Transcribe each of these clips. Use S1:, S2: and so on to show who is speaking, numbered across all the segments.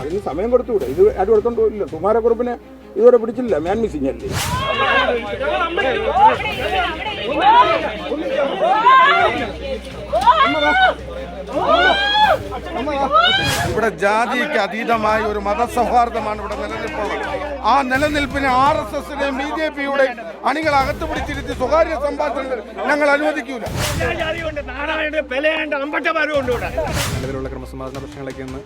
S1: അതിന് സമയം കൊടുത്തുകൂടെ? ഇത് ആരും കൊടുത്തോണ്ട് പോയില്ല കുമാരക്കുറുപ്പിനെ ഇതുവരെ പിടിച്ചില്ല. മാൻ മിസ്സിംഗ് അല്ലേ?
S2: ഇവിടെ ജാതിക്ക് അതീതമായ ഒരു മതസൗഹാർദ്ദമാണ് ഇവിടെ നിലനിൽപ്പുള്ളത്. ആ നിലനിൽപ്പിനെ ആർ എസ് എസിനെയും ബി ജെ പിയുടെ അണികൾ അകത്ത് പിടിച്ചിരുത്തി സ്വകാര്യ സംഭാഷണങ്ങൾ ഞങ്ങൾ അനുവദിക്കൂല.
S3: നിലവിലുള്ള ക്രമസമാധാന പ്രശ്നങ്ങളൊക്കെ ഒന്ന്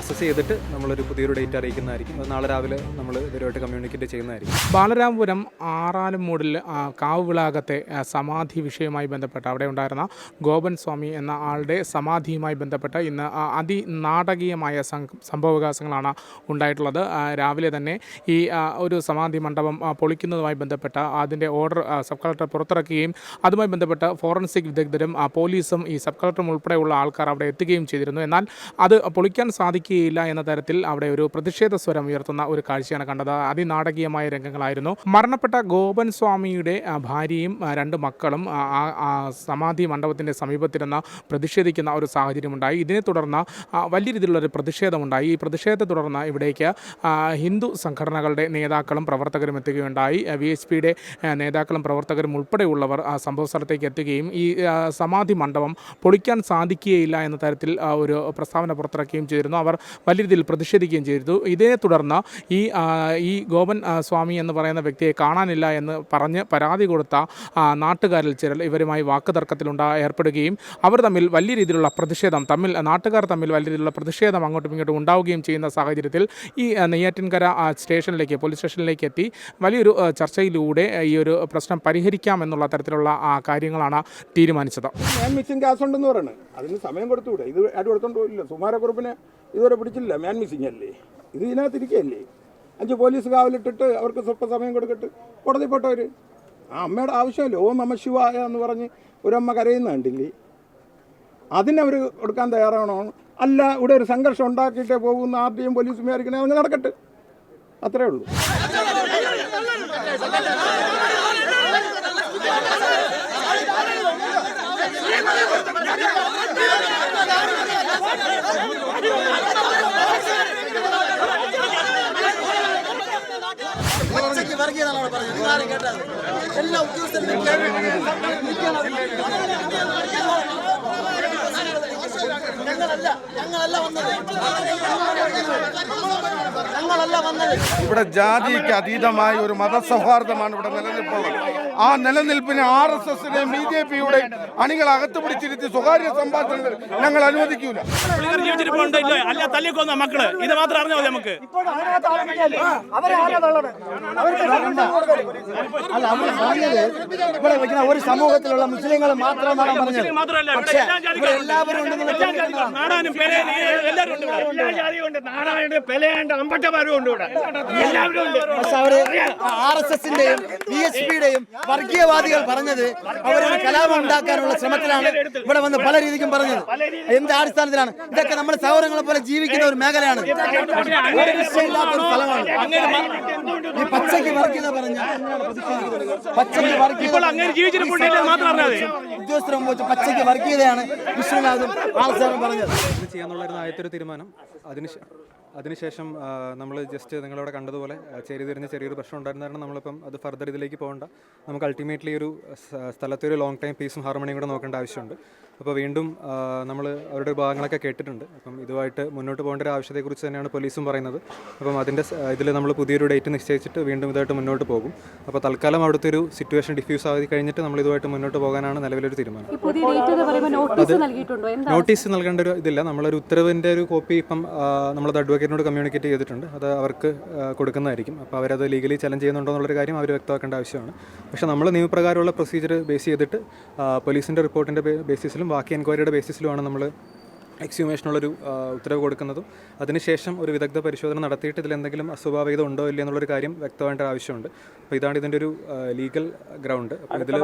S3: അസസ് ചെയ്തിട്ട് നമ്മളൊരു പുതിയൊരു ഡേറ്റ് അറിയിക്കുന്നതായിരിക്കും. അത് നാളെ രാവിലെ നമ്മൾ ഇവരുമായിട്ട് കമ്മ്യൂണിക്കേറ്റ് ചെയ്യുന്നതായിരിക്കും.
S4: ബാലരാമപുരം ആറാലും മൂടിൽ കാവ് വിളാകത്തെ സമാധി വിഷയവുമായി ബന്ധപ്പെട്ട് അവിടെ ഉണ്ടായിരുന്ന ഗോപൻ സ്വാമി എന്ന ആളുടെ സമാധിയുമായി ബന്ധപ്പെട്ട് ഇന്ന് അതിനാടകീയമായ സംഭവവികാസങ്ങളാണ് ഉണ്ടായിട്ടുള്ളത്. രാവിലെ തന്നെ ഈ ഒരു സമാധി മണ്ഡപം പൊളിക്കുന്നതുമായി ബന്ധപ്പെട്ട് അതിന്റെ ഓർഡർ സബ് കളക്ടർ പുറത്തിറക്കുകയും അതുമായി ബന്ധപ്പെട്ട് ഫോറൻസിക് വിദഗ്ധരും പോലീസും ഈ സബ് കളക്ടറും ഉൾപ്പെടെയുള്ള ആൾക്കാർ അവിടെ എത്തുകയും ചെയ്തിരുന്നു. എന്നാൽ അത് പൊളിക്കാൻ സാധിക്കുകയില്ല എന്ന തരത്തിൽ അവിടെ ഒരു പ്രതിഷേധ സ്വരം ഉയർത്തുന്ന ഒരു കാഴ്ചയാണ് കണ്ടത്. അതിനാടകീയമായ രംഗങ്ങളായിരുന്നു. മരണപ്പെട്ട ഗോപൻ സ്വാമിയുടെ ഭാര്യയും രണ്ട് മക്കളും സമാധി മണ്ഡപത്തിന്റെ സമീപത്തിരുന്ന് പ്രതിഷേധിക്കുന്ന ഒരു സാഹചര്യമുണ്ടായി. ഇതിനെ തുടർന്ന് വലിയ രീതിയിലുള്ള ഒരു പ്രതിഷേധമുണ്ടായി. ഈ പ്രതിഷേധത്തെ തുടർന്ന് ഇവിടേക്ക് ഹിന്ദു സംഘടനകളുടെ നേതാക്കളും പ്രവർത്തകരും എത്തുകയുണ്ടായി. വി എച്ച് പിയുടെ നേതാക്കളും പ്രവർത്തകരും ഉൾപ്പെടെയുള്ളവർ സംഭവ സ്ഥലത്തേക്ക് എത്തുകയും ഈ സമാധി മണ്ഡപം പൊളിക്കാൻ സാധിക്കുകയില്ല എന്ന തരത്തിൽ ഒരു പ്രസ്താവന പുറത്തിറക്കുകയും ചെയ്തിരുന്നു. അവർ വലിയ രീതിയിൽ പ്രതിഷേധിക്കുകയും ചെയ്തു ഇതേ തുടർന്ന് ഈ ഈ ഗോപൻ സ്വാമി എന്ന് പറയുന്ന വ്യക്തിയെ കാണാനില്ല എന്ന് പറഞ്ഞ് പരാതി കൊടുത്ത നാട്ടുകാരിൽ ചിലർ ഇവരുമായി വാക്കുതർക്കത്തിലുണ്ടാ ഏർപ്പെടുകയും അവർ തമ്മിൽ വലിയ രീതിയിലുള്ള പ്രതിഷേധം തമ്മിൽ നാട്ടുകാർ തമ്മിൽ വലിയ രീതിയിലുള്ള പ്രതിഷേധം അങ്ങോട്ടും ഇങ്ങോട്ടും ഉണ്ടാവുകയും ചെയ്യുന്ന സാഹചര്യത്തിൽ ഈ നെയ്യാറ്റിൻകര സ്റ്റേഷനിലേക്ക് പോലീസ് സ്റ്റേഷനിലേക്ക് എത്തി. വലിയൊരു ചർച്ചയിലൂടെ ഈ ഒരു പ്രശ്നം പരിഹരിക്കാമെന്നുള്ള തരത്തിലുള്ള ആ, കാര്യങ്ങളാണ് തീരുമാനിച്ചത്.
S1: ഞാൻ മിസ്സിംഗ് കേസ് ഉണ്ടെന്ന് പറയുന്നത് അതിന് സമയം കൊടുത്തുകൂടെ ഇത് ആരും കൊടുത്തോണ്ട് പോയില്ല കുമാരക്കുറുപ്പിനെ ഇതുവരെ പിടിച്ചില്ല മാൻ മിസ്സിംഗ് അല്ലേ ഇത് ഇതിനകത്തിരിക്കുകയല്ലേ അഞ്ച് പോലീസ് കാവലിട്ടിട്ട് അവർക്ക് സ്വല്പ സമയം കൊടുക്കട്ട് കോടതി ആ അമ്മയുടെ ആവശ്യമല്ലേ ഓ നമ ശിവായ എന്ന് പറഞ്ഞ് ഒരമ്മ കരയുന്ന കണ്ടില്ലേ അതിനവർ കൊടുക്കാൻ തയ്യാറാണോ അല്ല ഇവിടെ ഒരു സംഘർഷം ഉണ്ടാക്കിയിട്ടേ പോകുന്ന ആർട്ടിയും പോലീസും വിചാരിക്കണേ അങ്ങ് നടക്കട്ടെ അത്രേ ഉള്ളൂ
S5: പച്ചയ്ക്ക് വർഗീയതാണ് അവിടെ പറഞ്ഞത് നിങ്ങൾ ആരും കേട്ടത് എല്ലാ ഉദ്യോഗസ്ഥരും കേൾക്കണം ഞങ്ങളല്ല
S2: ഇവിടെ ജാതിക്ക് അതീതമായ ഒരു മതസൗഹാർദ്ദമാണ് ഇവിടെ നിലനിൽപ്പുള്ളത്. ആ നിലനിൽപ്പിനെ ആർ എസ് എസിനെയും ബി ജെ പിയുടെയും അണികൾ അകത്ത് പിടിച്ചിരുത്തി സ്വകാര്യ സംഭാഷണങ്ങൾ ഞങ്ങൾ അനുവദിക്കൂല.
S6: അല്ല തല്ലിക്കൊന്ന മക്കൾ. ഇത് മാത്രം അറിഞ്ഞാൽ മതി നമുക്ക്.
S7: ഇവിടെ വെക്കുന്ന ഒരു സമൂഹത്തിലുള്ള മുസ്ലിങ്ങൾ മാത്രമാണ് പറഞ്ഞത്. പക്ഷേ എല്ലാവരും ഉണ്ടെന്ന്
S6: നാടാനും പെലയും എല്ലാവരും ഉണ്ട്. ഇവിടെ. ജാതിയുണ്ട് നാടായുണ്ട് പെലയുണ്ട് അമ്പട്ടമാരും ഉണ്ട് ഇവിടെ. എല്ലാവരും ഉണ്ട്.
S7: പക്ഷെ അവർ ആർ എസ് എസിന്റെയും ബി എസ് പിയുടെയും വർഗീയവാദികൾ പറഞ്ഞത് അവരൊരു കലാപം ഉണ്ടാക്കാനുള്ള ശ്രമത്തിലാണ് ഇവിടെ വന്ന് പല രീതിക്കും പറഞ്ഞത്. എന്ത് അടിസ്ഥാനത്തിലാണ്? ഇതൊക്കെ നമ്മുടെ സൗരങ്ങളെ പോലെ ജീവിക്കുന്ന ഒരു മേഖലയാണ്. ഒരു വിഷയമില്ലാത്ത ഒരു സ്ഥലമാണ്. ഈ പച്ചയ്ക്ക് വർഗീയത പറഞ്ഞ പച്ചയ്ക്ക് വർഗീയത ഉദ്യോഗസ്ഥരെ വെച്ച് പച്ചയ്ക്ക് വർഗീയതയാണ് വിഷ്ണുനാഥും ആൾസാറും പറഞ്ഞത്.
S3: ഇത് ചെയ്യാന്നുള്ളായിരുന്നു ആദ്യത്തെ ഒരു തീരുമാനം. അതിന് അതിനുശേഷം നമ്മൾ ജസ്റ്റ് നിങ്ങളവിടെ കണ്ടതുപോലെ ചെറിയ തിരിഞ്ഞ ചെറിയൊരു പ്രശ്നം ഉണ്ടായിരുന്ന കാരണം നമ്മളിപ്പം അത് ഫർദർ ഇതിലേക്ക് പോകണ്ട. നമുക്ക് അൾട്ടിമേറ്റ്ലി ഒരു സ്ഥലത്തെ ഒരു ലോങ് ടൈം പീസും ഹാർമണിയും കൂടെ നോക്കേണ്ട ആവശ്യമുണ്ട്. അപ്പോൾ വീണ്ടും നമ്മൾ അവരുടെ ഭാഗങ്ങളൊക്കെ കേട്ടിട്ടുണ്ട്. അപ്പം ഇതുമായിട്ട് മുന്നോട്ട് പോകേണ്ട ഒരു ആവശ്യത്തെക്കുറിച്ച് തന്നെയാണ് പോലീസും പറയുന്നത്. അപ്പം അതിന്റെ ഇതിൽ നമ്മൾ പുതിയൊരു ഡേറ്റ് നിശ്ചയിച്ചിട്ട് വീണ്ടും ഇതായിട്ട് മുന്നോട്ട് പോകും. അപ്പോൾ തൽക്കാലം അവിടുത്തെ ഒരു സിറ്റുവേഷൻ ഡിഫ്യൂസ് ആയി കഴിഞ്ഞിട്ട് നമ്മൾ ഇതുമായിട്ട് മുന്നോട്ട് പോകാനാണ് നിലവിലൊരു തീരുമാനം.
S8: അത് നോട്ടീസ്
S3: നൽകേണ്ട ഒരു ഇതില്ല. നമ്മളൊരു ഉത്തരവിന്റെ ഒരു കോപ്പി ഇപ്പം നമ്മളത് നമ്മളത് അഡ്വക്കേറ്റിനോട് കമ്മ്യൂണിക്കേറ്റ് ചെയ്തിട്ടുണ്ട്. അത് അവർക്ക് കൊടുക്കുന്നതായിരിക്കും. അപ്പോൾ അവരത് ലീഗലി ചലഞ്ച് ചെയ്യുന്നുണ്ടോ എന്നുള്ളൊരു കാര്യം അവർ വ്യക്തമാക്കേണ്ട ആവശ്യമാണ്. പക്ഷേ നമ്മൾ നിയമപ്രകാരമുള്ള പ്രൊസീജിയർ ബേസ് ചെയ്തിട്ട് പോലീസിന്റെ റിപ്പോർട്ടിന്റെ ബേസിസിലും ബാക്കി എൻക്വയറിയുടെ ബേസിസിലുമാണ് നമ്മൾ എക്സ്യൂമേഷനുള്ളൊരു ഉത്തരവ് കൊടുക്കുന്നതും അതിനുശേഷം ഒരു വിദഗ്ധ പരിശോധന നടത്തിയിട്ട് ഇതിലെന്തെങ്കിലും അസ്വാഭാവികത ഉണ്ടോ ഇല്ല എന്നുള്ളൊരു കാര്യം വ്യക്തമായിട്ട് ആവശ്യമുണ്ട്. അപ്പോൾ ഇതാണ് ഇതിന്റെ ഒരു ലീഗൽ ഗ്രൗണ്ട് അപ്പോൾ ഇതിൽ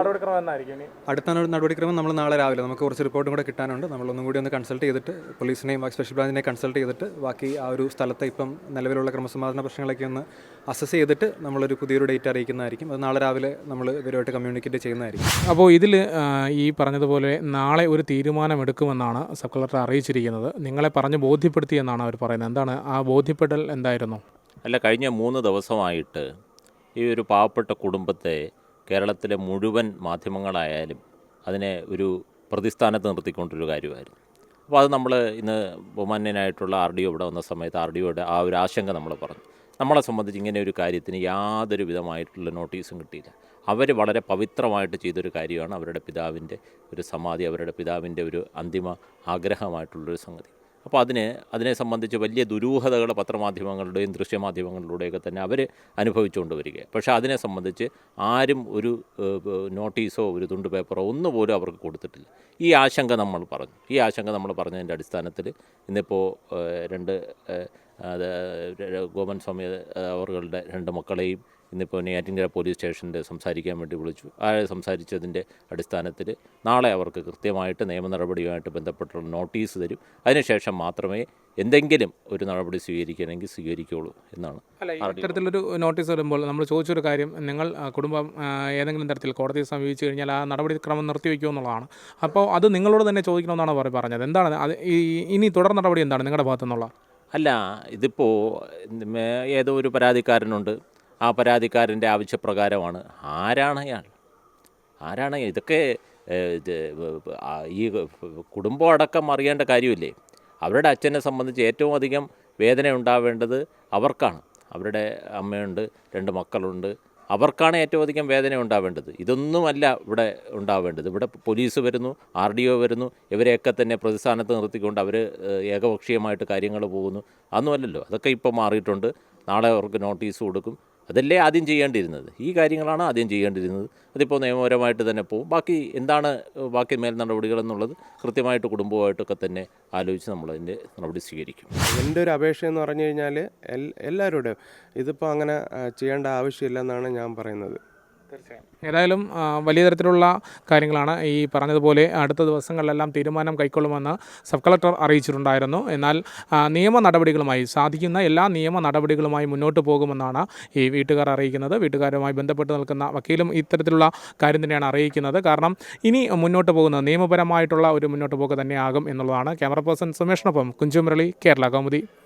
S3: അടുത്ത നട- നടപടിക്രമം നമ്മൾ നാളെ രാവിലെ നമുക്ക് കുറച്ച് റിപ്പോർട്ടും കൂടെ കിട്ടാനുണ്ട്. നമ്മളൊന്നും കൂടി ഒന്ന് കൺസൾട്ട് ചെയ്തിട്ട് പോലീസിനെയും സ്പെഷ്യൽ ബ്രാഞ്ചിനെ കൺസൾട്ട് ചെയ്തിട്ട് ബാക്കി ആ ഒരു സ്ഥലത്തെ ഇപ്പം നിലവിലുള്ള ക്രമസമാധാന പ്രശ്നങ്ങളൊക്കെ ഒന്ന് അസസ് ചെയ്തിട്ട് നമ്മളൊരു പുതിയൊരു ഡേറ്റ് അറിയിക്കുന്നതായിരിക്കും. അത് നാളെ രാവിലെ നമ്മൾ ഇവരുമായിട്ട് കമ്മ്യൂണിക്കേറ്റ് ചെയ്യുന്നതായിരിക്കും.
S4: അപ്പോൾ ഇതിൽ ഈ പറഞ്ഞതുപോലെ നാളെ ഒരു തീരുമാനമെടുക്കുമെന്നാണ് സബ് കളക്ടർ അറിയിച്ചിരിക്കുന്നത് നിങ്ങളെ പറഞ്ഞ് ബോധ്യപ്പെടുത്തിയെന്നാണ് അവർ പറയുന്നത്. എന്താണ് ആ ബോധ്യപ്പെടൽ എന്തായിരുന്നു?
S9: അല്ല കഴിഞ്ഞ മൂന്ന് ദിവസമായിട്ട് ഈ ഒരു പാവപ്പെട്ട കുടുംബത്തെ കേരളത്തിലെ മുഴുവൻ മാധ്യമങ്ങളായാലും അതിനെ ഒരു പ്രതിസ്ഥാനത്ത് നിർത്തിക്കൊണ്ടൊരു കാര്യമായിരുന്നു. അപ്പോൾ അത് നമ്മൾ ഇന്ന് ബഹുമാന്യനായിട്ടുള്ള ആർ ഡി ഒ ഇവിടെ വന്ന സമയത്ത് ആർ ഡി ഒയുടെ ആ ഒരു ആശങ്ക നമ്മൾ പറഞ്ഞു. നമ്മളെ സംബന്ധിച്ച് ഇങ്ങനെ ഒരു കാര്യത്തിന് യാതൊരു വിധമായിട്ടുള്ള നോട്ടീസും കിട്ടിയില്ല. അവർ വളരെ പവിത്രമായിട്ട് ചെയ്തൊരു കാര്യമാണ് അവരുടെ പിതാവിന്റെ ഒരു സമാധി അവരുടെ പിതാവിന്റെ ഒരു അന്തിമ ആഗ്രഹമായിട്ടുള്ളൊരു സംഗതി. അപ്പോൾ അതിന് അതിനെ സംബന്ധിച്ച് വലിയ ദുരൂഹതകൾ പത്രമാധ്യമങ്ങളുടെയും ദൃശ്യമാധ്യമങ്ങളിലൂടെയൊക്കെ തന്നെ അവർ അനുഭവിച്ചുകൊണ്ട് വരിക പക്ഷേ അതിനെ സംബന്ധിച്ച് ആരും ഒരു നോട്ടീസോ ഒരു തുണ്ട് പേപ്പറോ ഒന്നുപോലും അവർക്ക് കൊടുത്തിട്ടില്ല. ഈ ആശങ്ക നമ്മൾ പറഞ്ഞു. ഈ ആശങ്ക നമ്മൾ പറഞ്ഞതിന്റെ അടിസ്ഥാനത്തിൽ ഇന്നിപ്പോൾ രണ്ട് അത് ഗോപൻ സ്വാമി അവരുടെ രണ്ട് മക്കളെയും ഇന്നിപ്പോൾ നെയ്യാറ്റിൻകര പോലീസ് സ്റ്റേഷനിൽ സംസാരിക്കാൻ വേണ്ടി വിളിച്ചു. ആ സംസാരിച്ചതിന്റെ അടിസ്ഥാനത്തിൽ നാളെ അവർക്ക് കൃത്യമായിട്ട് നിയമ നടപടിയുമായിട്ട് ബന്ധപ്പെട്ടുള്ള നോട്ടീസ് തരും. അതിനുശേഷം മാത്രമേ എന്തെങ്കിലും ഒരു നടപടി സ്വീകരിക്കണമെങ്കിൽ സ്വീകരിക്കുകയുള്ളൂ എന്നാണ്
S4: അല്ല ഇത്തരത്തിലൊരു നോട്ടീസ് വരുമ്പോൾ നമ്മൾ ചോദിച്ചൊരു കാര്യം നിങ്ങൾ കുടുംബം ഏതെങ്കിലും തരത്തിൽ കോടതിയെ സമീപിച്ചു കഴിഞ്ഞാൽ ആ നടപടിക്രമം നിർത്തിവെക്കുമോ എന്നുള്ളതാണ്. അപ്പോൾ അത് നിങ്ങളോട് തന്നെ ചോദിക്കണമെന്നാണ് പറഞ്ഞത്. എന്താണ് ഈ ഇനി തുടർ നടപടി എന്താണ് നിങ്ങളുടെ ഭാഗത്തു നിന്നുള്ള
S9: അല്ല ഇതിപ്പോൾ ഏതോ ഒരു പരാതിക്കാരനുണ്ട്. ആ പരാതിക്കാരന്റെ ആവശ്യപ്രകാരമാണ്. ആരാണ് അയാൾ? ആരാണ് ഇതൊക്കെ ഈ കുടുംബം അടക്കം അറിയേണ്ട കാര്യമില്ലേ? അവരുടെ അച്ഛനെ സംബന്ധിച്ച് ഏറ്റവും അധികം വേദന ഉണ്ടാവേണ്ടത് അവർക്കാണ്. അവരുടെ അമ്മയുണ്ട് രണ്ട് മക്കളുണ്ട് അവർക്കാണ് ഏറ്റവും അധികം വേദന ഉണ്ടാവേണ്ടത്. ഇതൊന്നുമല്ല ഇവിടെ ഉണ്ടാവേണ്ടത്. ഇവിടെ പോലീസ് വരുന്നു ആർ ഡി ഒ വരുന്നു ഇവരെയൊക്കെ തന്നെ പ്രതിസ്ഥാനത്ത് നിർത്തിക്കൊണ്ട് അവർ ഏകപക്ഷീയമായിട്ട് കാര്യങ്ങൾ പോകുന്നു. അതൊന്നുമല്ലല്ലോ. അതൊക്കെ ഇപ്പോൾ മാറിയിട്ടുണ്ട്. നാളെ അവർക്ക് നോട്ടീസ് കൊടുക്കും. അതല്ലേ ആദ്യം ചെയ്യേണ്ടിയിരുന്നത്? ഈ കാര്യങ്ങളാണ് ആദ്യം ചെയ്യേണ്ടിയിരുന്നത്. അതിപ്പോൾ നിയമപരമായിട്ട് തന്നെ പോകും ബാക്കി എന്താണ് ബാക്കി മേൽ നടപടികൾ എന്നുള്ളത് കൃത്യമായിട്ട് കുടുംബമായിട്ടൊക്കെ തന്നെ ആലോചിച്ച് നമ്മൾ നമ്മളതിന്റെ നടപടി സ്വീകരിക്കും.
S10: എന്റെ ഒരു അപേക്ഷ എന്ന് പറഞ്ഞു കഴിഞ്ഞാൽ എൽ എല്ലാവരുടെയും ഇതിപ്പോൾ അങ്ങനെ ചെയ്യേണ്ട ആവശ്യമില്ലെന്നാണ് ഞാൻ പറയുന്നത്.
S4: ഏതായാലും ആ, വലിയ തരത്തിലുള്ള കാര്യങ്ങളാണ് ഈ പറഞ്ഞതുപോലെ അടുത്ത ദിവസങ്ങളിലെല്ലാം തീരുമാനം കൈക്കൊള്ളുമെന്ന് സബ് കളക്ടർ അറിയിച്ചിട്ടുണ്ടായിരുന്നു. എന്നാൽ നിയമ നടപടികളുമായി സാധിക്കുന്ന എല്ലാ നിയമ നടപടികളുമായി മുന്നോട്ട് പോകുമെന്നാണ് ഈ വീട്ടുകാർ അറിയിക്കുന്നത്. വീട്ടുകാരുമായി ബന്ധപ്പെട്ട് നിൽക്കുന്ന വക്കീലും ഇത്തരത്തിലുള്ള കാര്യം തന്നെയാണ് അറിയിക്കുന്നത്. കാരണം ഇനി മുന്നോട്ട് പോകുന്നത് നിയമപരമായിട്ടുള്ള ഒരു മുന്നോട്ട് പോക്ക് തന്നെയാകും എന്നുള്ളതാണ്. ക്യാമറ പേഴ്സൺ സുമേഷിനൊപ്പം കുഞ്ചുമുരളി കേരള കൗമുദി.